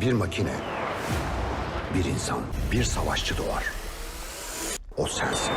Bir makine, bir insan, bir savaşçı doğar. O sensin.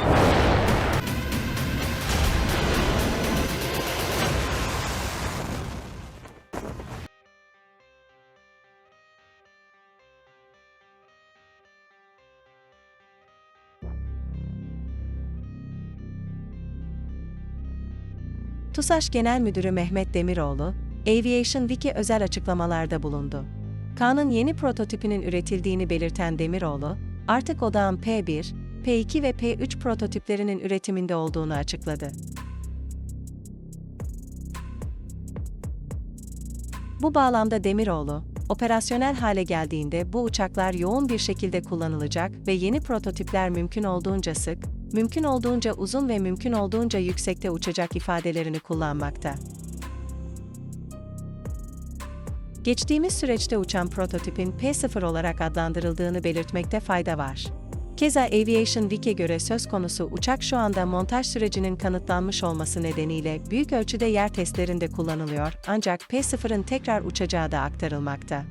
TUSAŞ Genel Müdürü Mehmet Demiroğlu, Aviation Wiki özel açıklamalarda bulundu. Kaan'ın yeni prototipinin üretildiğini belirten Demiroğlu, artık odağın P1, P2 ve P3 prototiplerinin üretiminde olduğunu açıkladı. Bu bağlamda Demiroğlu, operasyonel hale geldiğinde bu uçaklar yoğun bir şekilde kullanılacak ve yeni prototipler mümkün olduğunca sık, mümkün olduğunca uzun ve mümkün olduğunca yüksekte uçacak ifadelerini kullanmakta. Geçtiğimiz süreçte uçan prototipin P0 olarak adlandırıldığını belirtmekte fayda var. Keza Aviation Week'e göre söz konusu uçak şu anda montaj sürecinin kanıtlanmış olması nedeniyle büyük ölçüde yer testlerinde kullanılıyor ancak P0'ın tekrar uçacağı da aktarılmakta.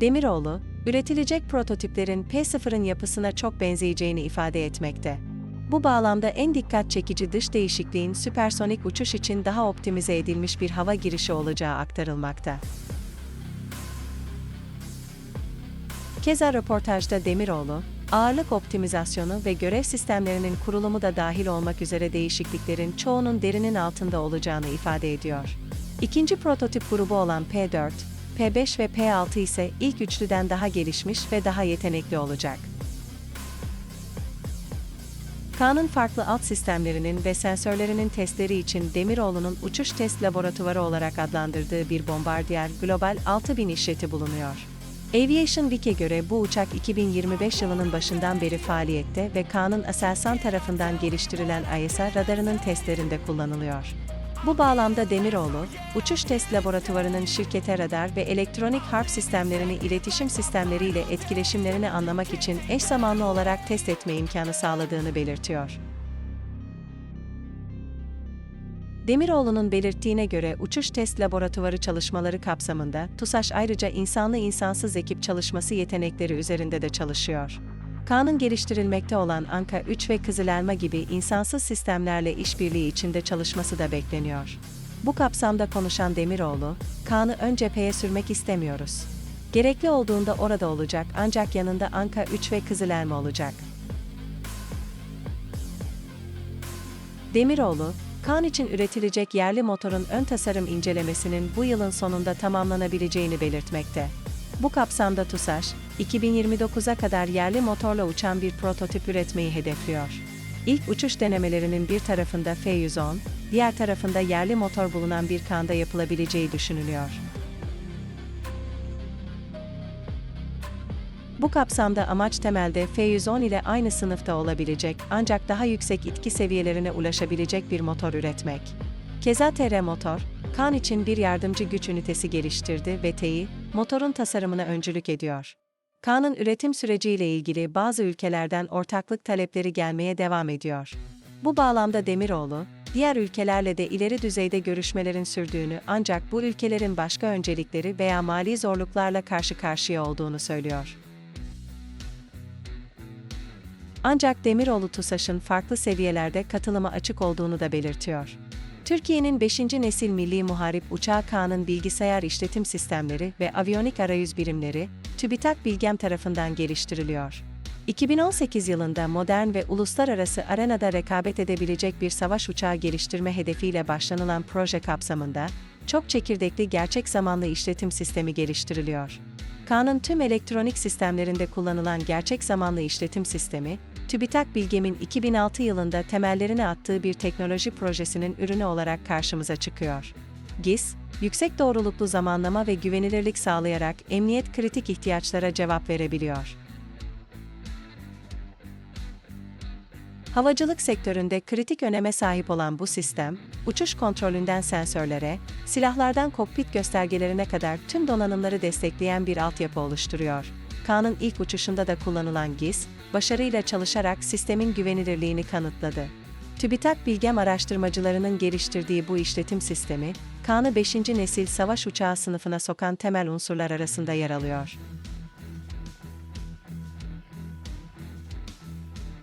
Demiroğlu, üretilecek prototiplerin P0'ın yapısına çok benzeyeceğini ifade etmekte. Bu bağlamda en dikkat çekici dış değişikliğin süpersonik uçuş için daha optimize edilmiş bir hava girişi olacağı aktarılmakta. Keza röportajda Demiroğlu, ağırlık optimizasyonu ve görev sistemlerinin kurulumu da dahil olmak üzere değişikliklerin çoğunun derinin altında olacağını ifade ediyor. İkinci prototip grubu olan P4, P5 ve P6 ise ilk üçlüden daha gelişmiş ve daha yetenekli olacak. Kaan'ın farklı alt sistemlerinin ve sensörlerinin testleri için Demiroğlu'nun uçuş test laboratuvarı olarak adlandırdığı bir Bombardier Global 6000 işleti bulunuyor. Aviation Week'e göre bu uçak 2025 yılının başından beri faaliyette ve Kaan'ın Aselsan tarafından geliştirilen ISR radarının testlerinde kullanılıyor. Bu bağlamda Demiroğlu, uçuş test laboratuvarının şirkete radar ve elektronik harp sistemlerini iletişim sistemleriyle etkileşimlerini anlamak için eş zamanlı olarak test etme imkanı sağladığını belirtiyor. Demiroğlu'nun belirttiğine göre uçuş test laboratuvarı çalışmaları kapsamında TUSAŞ ayrıca insanlı insansız ekip çalışması yetenekleri üzerinde de çalışıyor. Kaan'ın geliştirilmekte olan Anka 3 ve Kızılelma gibi insansız sistemlerle işbirliği içinde çalışması da bekleniyor. Bu kapsamda konuşan Demiroğlu, Kaan'ı ön cepheye sürmek istemiyoruz. Gerekli olduğunda orada olacak ancak yanında Anka 3 ve Kızılelma olacak. Demiroğlu, Kaan için üretilecek yerli motorun ön tasarım incelemesinin bu yılın sonunda tamamlanabileceğini belirtmekte. Bu kapsamda TUSAŞ, 2029'a kadar yerli motorla uçan bir prototip üretmeyi hedefliyor. İlk uçuş denemelerinin bir tarafında F-110, diğer tarafında yerli motor bulunan bir kanda yapılabileceği düşünülüyor. Bu kapsamda amaç temelde F-110 ile aynı sınıfta olabilecek ancak daha yüksek itki seviyelerine ulaşabilecek bir motor üretmek. Keza TR Motor, Kaan için bir yardımcı güç ünitesi geliştirdi ve TEİ, motorun tasarımına öncülük ediyor. Kaan'ın üretim süreciyle ilgili bazı ülkelerden ortaklık talepleri gelmeye devam ediyor. Bu bağlamda Demiroğlu, diğer ülkelerle de ileri düzeyde görüşmelerin sürdüğünü ancak bu ülkelerin başka öncelikleri veya mali zorluklarla karşı karşıya olduğunu söylüyor. Ancak Demiroğlu TUSAŞ'ın farklı seviyelerde katılıma açık olduğunu da belirtiyor. Türkiye'nin 5. nesil milli muharip uçağı Kaan'ın bilgisayar işletim sistemleri ve aviyonik arayüz birimleri, TÜBİTAK Bilgem tarafından geliştiriliyor. 2018 yılında modern ve uluslararası arenada rekabet edebilecek bir savaş uçağı geliştirme hedefiyle başlanılan proje kapsamında, çok çekirdekli gerçek zamanlı işletim sistemi geliştiriliyor. Kaan'ın tüm elektronik sistemlerinde kullanılan gerçek zamanlı işletim sistemi, TÜBİTAK Bilgem'in 2006 yılında temellerini attığı bir teknoloji projesinin ürünü olarak karşımıza çıkıyor. GIS, yüksek doğruluklu zamanlama ve güvenilirlik sağlayarak emniyet kritik ihtiyaçlara cevap verebiliyor. Havacılık sektöründe kritik öneme sahip olan bu sistem, uçuş kontrolünden sensörlere, silahlardan kokpit göstergelerine kadar tüm donanımları destekleyen bir altyapı oluşturuyor. Kaan'ın ilk uçuşunda da kullanılan GIS, başarıyla çalışarak sistemin güvenilirliğini kanıtladı. TÜBİTAK Bilgem araştırmacılarının geliştirdiği bu işletim sistemi, Kaan'ı 5. nesil savaş uçağı sınıfına sokan temel unsurlar arasında yer alıyor.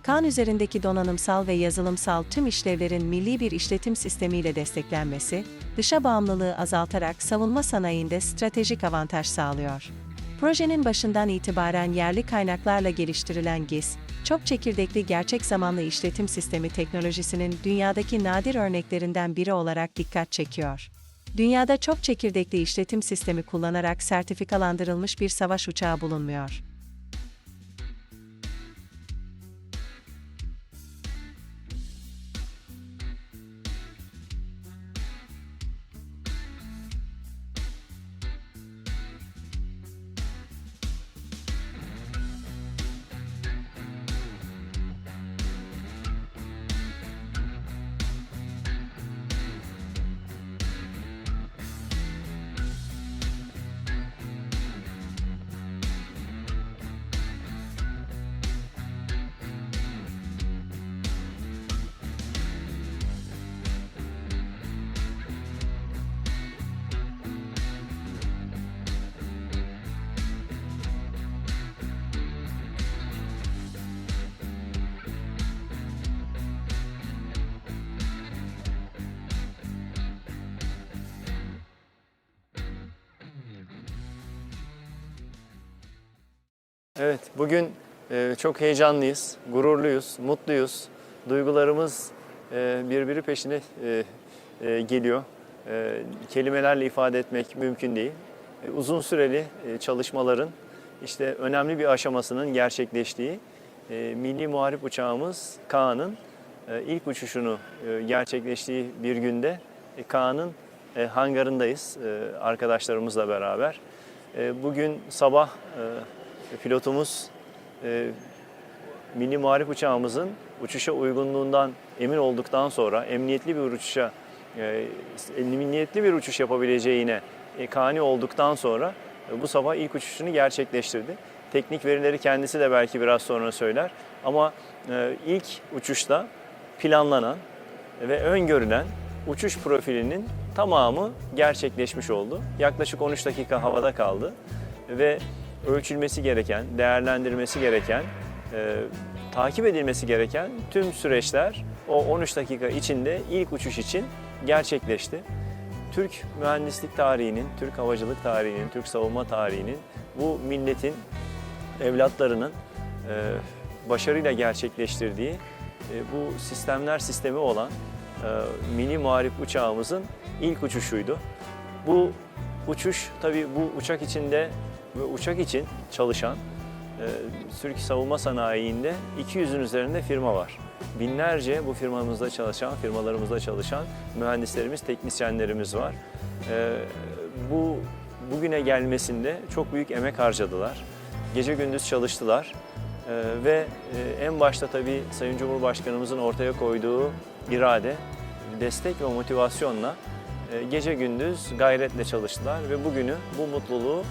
Kaan üzerindeki donanımsal ve yazılımsal tüm işlevlerin milli bir işletim sistemiyle desteklenmesi, dışa bağımlılığı azaltarak savunma sanayinde stratejik avantaj sağlıyor. Projenin başından itibaren yerli kaynaklarla geliştirilen GIS, çok çekirdekli gerçek zamanlı işletim sistemi teknolojisinin dünyadaki nadir örneklerinden biri olarak dikkat çekiyor. Dünyada çok çekirdekli işletim sistemi kullanarak sertifikalandırılmış bir savaş uçağı bulunmuyor. Evet, bugün e, çok heyecanlıyız, gururluyuz, mutluyuz. Duygularımız e, birbiri peşine e, geliyor. Kelimelerle ifade etmek mümkün değil. Uzun süreli çalışmaların işte önemli bir aşamasının gerçekleştiği milli muharip uçağımız Kaan'ın ilk uçuşunu gerçekleştiği bir günde Kaan'ın hangarındayız arkadaşlarımızla beraber. Bugün sabah pilotumuz e, milli muharip uçağımızın uçuşa uygunluğundan emin olduktan sonra emniyetli bir uçuşa e, emniyetli bir uçuş yapabileceğine e, kani olduktan sonra e, bu sabah ilk uçuşunu gerçekleştirdi. Teknik verileri kendisi de belki biraz sonra söyler ama e, ilk uçuşta planlanan ve öngörülen uçuş profilinin tamamı gerçekleşmiş oldu. Yaklaşık 13 dakika havada kaldı ve ölçülmesi gereken, değerlendirmesi gereken, e, takip edilmesi gereken tüm süreçler o 13 dakika içinde ilk uçuş için gerçekleşti. Türk mühendislik tarihinin, Türk havacılık tarihinin, Türk savunma tarihinin bu milletin evlatlarının e, başarıyla gerçekleştirdiği e, bu sistemler sistemi olan e, mini muharip uçağımızın ilk uçuşuydu. Bu uçuş tabii bu uçak içinde ve uçak için çalışan e, Türk savunma sanayinde 200'ün üzerinde firma var. Binlerce bu firmamızda çalışan, firmalarımızda çalışan mühendislerimiz, teknisyenlerimiz var. E, bu bugüne gelmesinde çok büyük emek harcadılar. Gece gündüz çalıştılar. E, ve e, en başta tabii Sayın Cumhurbaşkanımızın ortaya koyduğu irade, destek ve motivasyonla gece gündüz gayretle çalıştılar ve bugünü, bu mutluluğu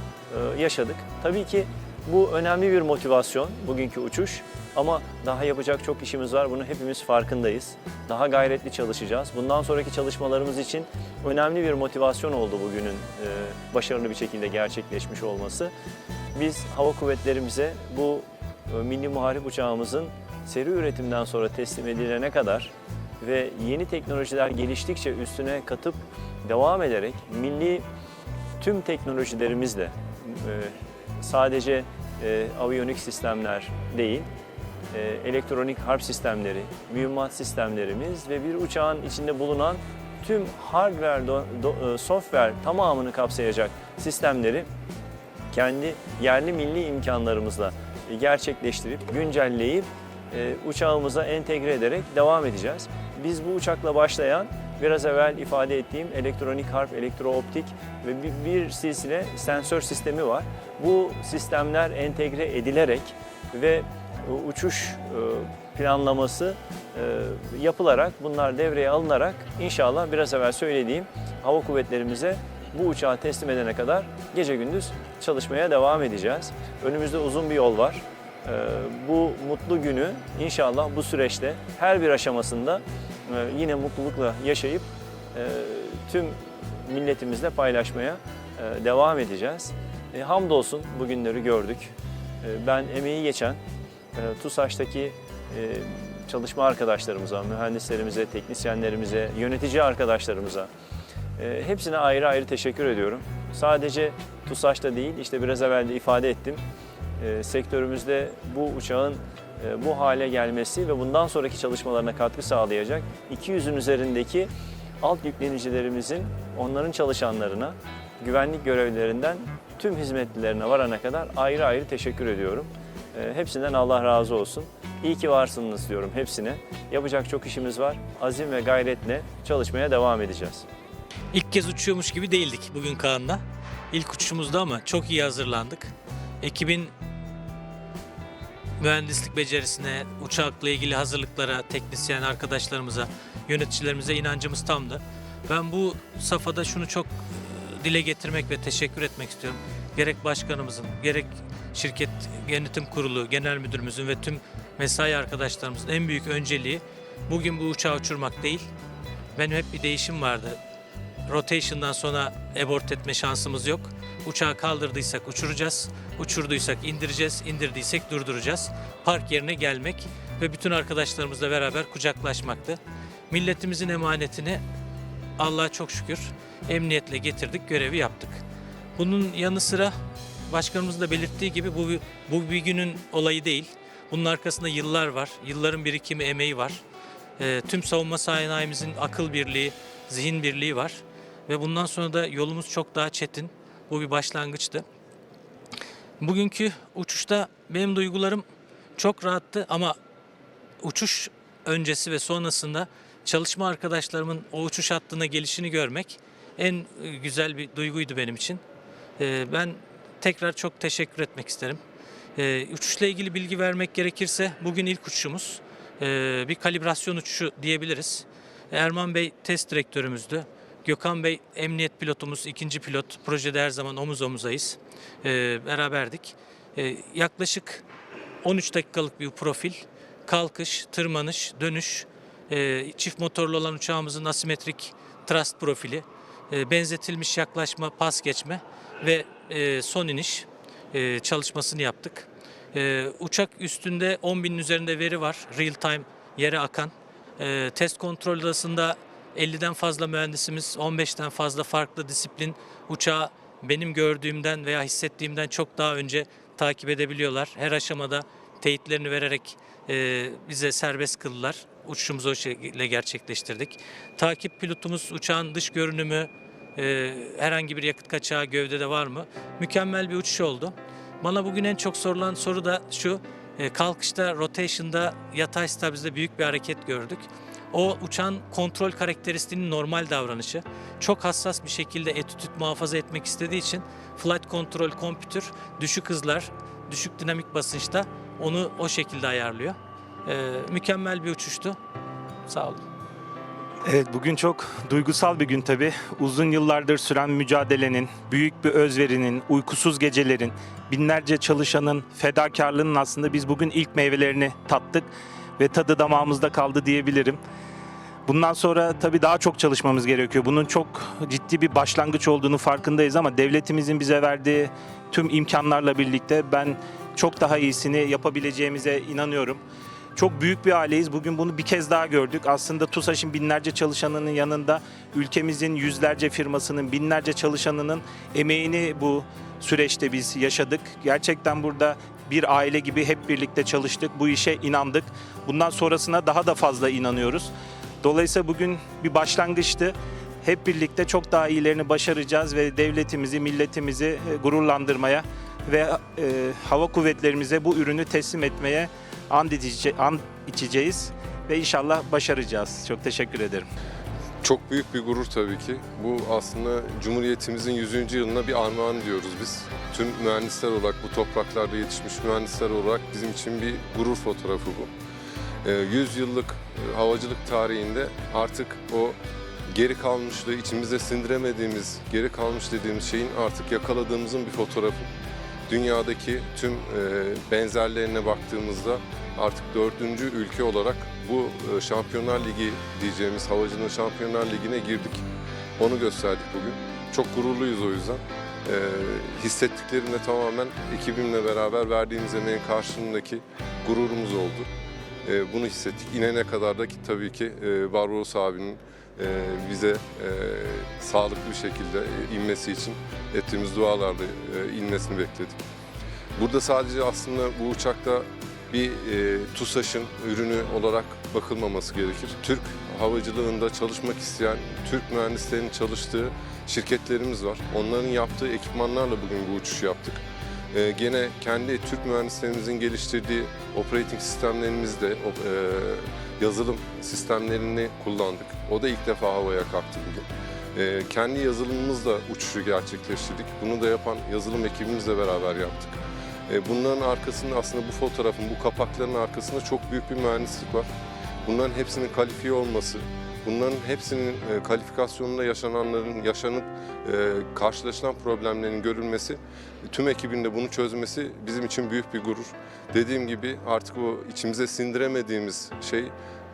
yaşadık. Tabii ki bu önemli bir motivasyon, bugünkü uçuş. Ama daha yapacak çok işimiz var, bunu hepimiz farkındayız. Daha gayretli çalışacağız. Bundan sonraki çalışmalarımız için önemli bir motivasyon oldu bugünün e, başarılı bir şekilde gerçekleşmiş olması. Biz hava kuvvetlerimize bu e, milli muharip uçağımızın seri üretimden sonra teslim edilene kadar ve yeni teknolojiler geliştikçe üstüne katıp devam ederek milli tüm teknolojilerimizle e, sadece e, aviyonik sistemler değil, e, elektronik harp sistemleri, mühimmat sistemlerimiz ve bir uçağın içinde bulunan tüm hardware, do- do- e, software tamamını kapsayacak sistemleri kendi yerli milli imkanlarımızla gerçekleştirip, güncelleyip e, uçağımıza entegre ederek devam edeceğiz. Biz bu uçakla başlayan biraz evvel ifade ettiğim elektronik harp, elektrooptik ve bir, bir silsile sensör sistemi var. Bu sistemler entegre edilerek ve e, uçuş e, planlaması e, yapılarak bunlar devreye alınarak inşallah biraz evvel söylediğim hava kuvvetlerimize bu uçağı teslim edene kadar gece gündüz çalışmaya devam edeceğiz. Önümüzde uzun bir yol var. Ee, Bu mutlu günü inşallah bu süreçte her bir aşamasında e, yine mutlulukla yaşayıp e, tüm milletimizle paylaşmaya e, devam edeceğiz. E, hamdolsun bugünleri gördük. Ben emeği geçen TUSAŞ'taki çalışma arkadaşlarımıza, mühendislerimize, teknisyenlerimize, yönetici arkadaşlarımıza hepsine ayrı ayrı teşekkür ediyorum. Sadece TUSAŞ'ta değil, işte biraz evvel de ifade ettim. Sektörümüzde bu uçağın bu hale gelmesi ve bundan sonraki çalışmalarına katkı sağlayacak 200'ün üzerindeki alt yüklenicilerimizin, onların çalışanlarına, güvenlik görevlilerinden tüm hizmetlilerine varana kadar ayrı ayrı teşekkür ediyorum. E, Hepsinden Allah razı olsun. İyi ki varsınız diyorum hepsine. Yapacak çok işimiz var. Azim ve gayretle çalışmaya devam edeceğiz. İlk kez uçuyormuş gibi değildik bugün Kaan'la. İlk uçuşumuzda ama çok iyi hazırlandık. Ekibin mühendislik becerisine, uçakla ilgili hazırlıklara, teknisyen arkadaşlarımıza, yöneticilerimize inancımız tamdı. Ben bu safhada şunu çok e, dile getirmek ve teşekkür etmek istiyorum. Gerek başkanımızın, gerek şirket yönetim kurulu, genel müdürümüzün ve tüm mesai arkadaşlarımızın en büyük önceliği bugün bu uçağı uçurmak değil. Benim hep bir değişim vardı rotation'dan sonra abort etme şansımız yok. Uçağı kaldırdıysak uçuracağız, uçurduysak indireceğiz, indirdiysek durduracağız. Park yerine gelmek ve bütün arkadaşlarımızla beraber kucaklaşmaktı. Milletimizin emanetini Allah'a çok şükür emniyetle getirdik, görevi yaptık. Bunun yanı sıra başkanımızın da belirttiği gibi bu, bu bir günün olayı değil. Bunun arkasında yıllar var, yılların birikimi, emeği var. Ee, tüm savunma sanayimizin akıl birliği, zihin birliği var. Ve bundan sonra da yolumuz çok daha çetin. Bu bir başlangıçtı. Bugünkü uçuşta benim duygularım çok rahattı ama uçuş öncesi ve sonrasında çalışma arkadaşlarımın o uçuş hattına gelişini görmek en e, güzel bir duyguydu benim için. Ee, Ben tekrar çok teşekkür etmek isterim. Ee, Uçuşla ilgili bilgi vermek gerekirse bugün ilk uçuşumuz. Bir kalibrasyon uçuşu diyebiliriz. Erman Bey test direktörümüzdü. Gökhan Bey emniyet pilotumuz, ikinci pilot. Projede her zaman omuz omuzayız. Ee, beraberdik. Ee, yaklaşık 13 dakikalık bir profil. Kalkış, tırmanış, dönüş, e, çift motorlu olan uçağımızın asimetrik thrust profili, e, benzetilmiş yaklaşma, pas geçme ve e, son iniş e, çalışmasını yaptık. E, uçak üstünde 10 binin üzerinde veri var. Real time yere akan. E, test kontrol odasında 50'den fazla mühendisimiz, 15'ten fazla farklı disiplin uçağı benim gördüğümden veya hissettiğimden çok daha önce takip edebiliyorlar. Her aşamada teyitlerini vererek e, bize serbest kıldılar. Uçuşumuzu o şekilde gerçekleştirdik. Takip pilotumuz uçağın dış görünümü, e, herhangi bir yakıt kaçağı gövdede var mı? Mükemmel bir uçuş oldu. Bana bugün en çok sorulan soru da şu. e, kalkışta, rotation'da, yatay stabilizde büyük bir hareket gördük. O uçağın kontrol karakteristiğinin normal davranışı. Çok hassas bir şekilde etütüt muhafaza etmek istediği için flight control computer düşük hızlar, düşük dinamik basınçta onu o şekilde ayarlıyor. E, mükemmel bir uçuştu. Sağ olun. Evet bugün çok duygusal bir gün tabii. Uzun yıllardır süren mücadelenin, büyük bir özverinin, uykusuz gecelerin, binlerce çalışanın fedakarlığının aslında biz bugün ilk meyvelerini tattık ve tadı damağımızda kaldı diyebilirim. Bundan sonra tabii daha çok çalışmamız gerekiyor. Bunun çok ciddi bir başlangıç olduğunu farkındayız ama devletimizin bize verdiği tüm imkanlarla birlikte ben çok daha iyisini yapabileceğimize inanıyorum. Çok büyük bir aileyiz. Bugün bunu bir kez daha gördük. Aslında TUSAŞ'ın binlerce çalışanının yanında ülkemizin yüzlerce firmasının, binlerce çalışanının emeğini bu süreçte biz yaşadık. Gerçekten burada bir aile gibi hep birlikte çalıştık. Bu işe inandık. Bundan sonrasına daha da fazla inanıyoruz. Dolayısıyla bugün bir başlangıçtı. Hep birlikte çok daha iyilerini başaracağız ve devletimizi, milletimizi e, gururlandırmaya ve e, hava kuvvetlerimize bu ürünü teslim etmeye and, içece- and içeceğiz ve inşallah başaracağız. Çok teşekkür ederim. Çok büyük bir gurur tabii ki. Bu aslında Cumhuriyetimizin 100. yılına bir armağan diyoruz biz. Tüm mühendisler olarak, bu topraklarda yetişmiş mühendisler olarak bizim için bir gurur fotoğrafı bu. Ee, 100 yıllık e, havacılık tarihinde artık o geri kalmışlığı, içimizde sindiremediğimiz, geri kalmış dediğimiz şeyin artık yakaladığımızın bir fotoğrafı. Dünyadaki tüm e, benzerlerine baktığımızda artık dördüncü ülke olarak bu e, Şampiyonlar Ligi diyeceğimiz havacının Şampiyonlar Ligi'ne girdik. Onu gösterdik bugün. Çok gururluyuz o yüzden. Ee, hissettiklerim de tamamen ekibimle beraber verdiğimiz emeğin karşılığındaki gururumuz oldu. Ee, bunu hissettik. İnene kadar da ki tabii ki e, Barbaros abinin e, bize e, sağlıklı bir şekilde e, inmesi için ettiğimiz dualarla e, inmesini bekledik. Burada sadece aslında bu uçakta bir e, TUSAŞ'ın ürünü olarak bakılmaması gerekir. Türk havacılığında çalışmak isteyen, Türk mühendislerinin çalıştığı şirketlerimiz var. Onların yaptığı ekipmanlarla bugün bu uçuşu yaptık. E, gene kendi Türk mühendislerimizin geliştirdiği operating sistemlerimizde e, yazılım sistemlerini kullandık. O da ilk defa havaya kalktı bugün. E, kendi yazılımımızla uçuşu gerçekleştirdik. Bunu da yapan yazılım ekibimizle beraber yaptık. E, Bunların arkasında aslında bu fotoğrafın, bu kapakların arkasında çok büyük bir mühendislik var. Bunların hepsinin kalifiye olması, bunların hepsinin e, kalifikasyonunda yaşananların, yaşanıp e, karşılaşılan problemlerin görülmesi, tüm ekibin de bunu çözmesi bizim için büyük bir gurur. Dediğim gibi artık o içimize sindiremediğimiz şey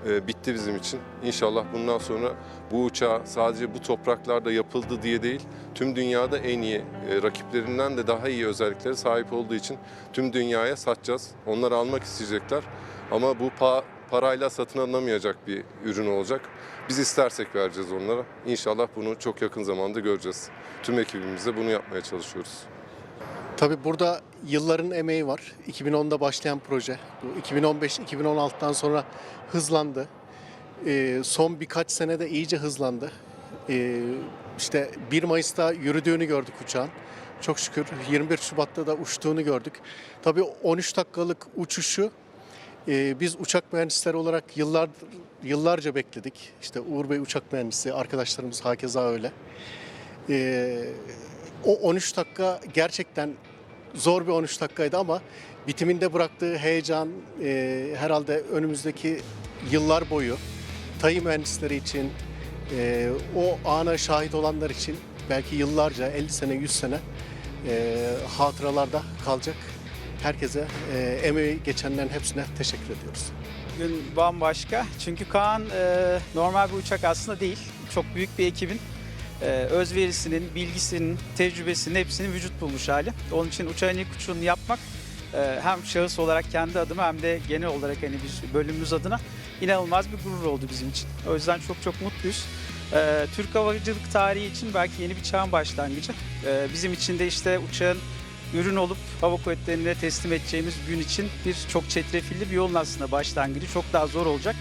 e, bitti bizim için. İnşallah bundan sonra bu uçağı sadece bu topraklarda yapıldı diye değil, tüm dünyada en iyi, e, rakiplerinden de daha iyi özelliklere sahip olduğu için tüm dünyaya satacağız. Onlar almak isteyecekler ama bu pa- parayla satın alınamayacak bir ürün olacak. Biz istersek vereceğiz onlara. İnşallah bunu çok yakın zamanda göreceğiz. Tüm ekibimizle bunu yapmaya çalışıyoruz. Tabii burada yılların emeği var. 2010'da başlayan proje. Bu 2015-2016'dan sonra hızlandı. Ee, son birkaç senede iyice hızlandı. Ee, işte 1 Mayıs'ta yürüdüğünü gördük uçağın. Çok şükür 21 Şubat'ta da uçtuğunu gördük. Tabii 13 dakikalık uçuşu e, biz uçak mühendisleri olarak yıllar yıllarca bekledik. İşte Uğur Bey uçak mühendisi, arkadaşlarımız hakeza öyle. Ee, o 13 dakika gerçekten zor bir 13 dakikaydı ama bitiminde bıraktığı heyecan e, herhalde önümüzdeki yıllar boyu TAİ mühendisleri için e, o ana şahit olanlar için belki yıllarca 50 sene 100 sene e, hatıralarda kalacak. Herkese e, emeği geçenlerin hepsine teşekkür ediyoruz. Gün bambaşka. Çünkü Kaan e, normal bir uçak aslında değil. Çok büyük bir ekibin e, özverisinin, bilgisinin, tecrübesinin hepsinin vücut bulmuş hali. Onun için uçağın ilk uçuşunu yapmak e, hem şahıs olarak kendi adıma hem de genel olarak hani bir bölümümüz adına inanılmaz bir gurur oldu bizim için. O yüzden çok çok mutluyuz. E, Türk havacılık tarihi için belki yeni bir çağın başlangıcı. E, bizim için de işte uçağın ürün olup hava kuvvetlerine teslim edeceğimiz gün için bir çok çetrefilli bir yolun aslında başlangıcı. Çok daha zor olacak.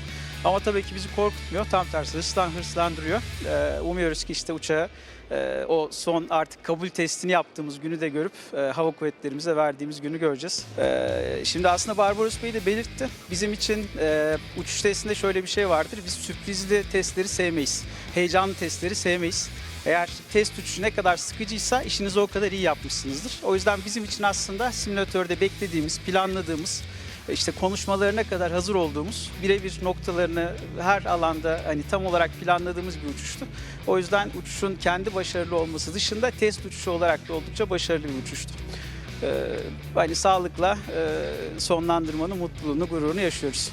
Ama tabii ki bizi korkutmuyor. Tam tersi hırslan, hırslandırıyor. Ee, umuyoruz ki işte uçağı e, o son artık kabul testini yaptığımız günü de görüp e, hava kuvvetlerimize verdiğimiz günü göreceğiz. Ee, şimdi aslında Barbaros Bey de belirtti. Bizim için e, uçuş testinde şöyle bir şey vardır. Biz sürprizli testleri sevmeyiz. Heyecanlı testleri sevmeyiz. Eğer test uçuşu ne kadar sıkıcıysa işinizi o kadar iyi yapmışsınızdır. O yüzden bizim için aslında simülatörde beklediğimiz, planladığımız, işte konuşmalarına kadar hazır olduğumuz, birebir noktalarını her alanda hani tam olarak planladığımız bir uçuştu. O yüzden uçuşun kendi başarılı olması dışında test uçuşu olarak da oldukça başarılı bir uçuştu. Ee, hani sağlıkla e, sonlandırmanın mutluluğunu, gururunu yaşıyoruz.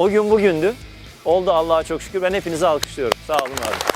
O gün bugündü. Oldu Allah'a çok şükür. Ben hepinizi alkışlıyorum. Sağ olun abi.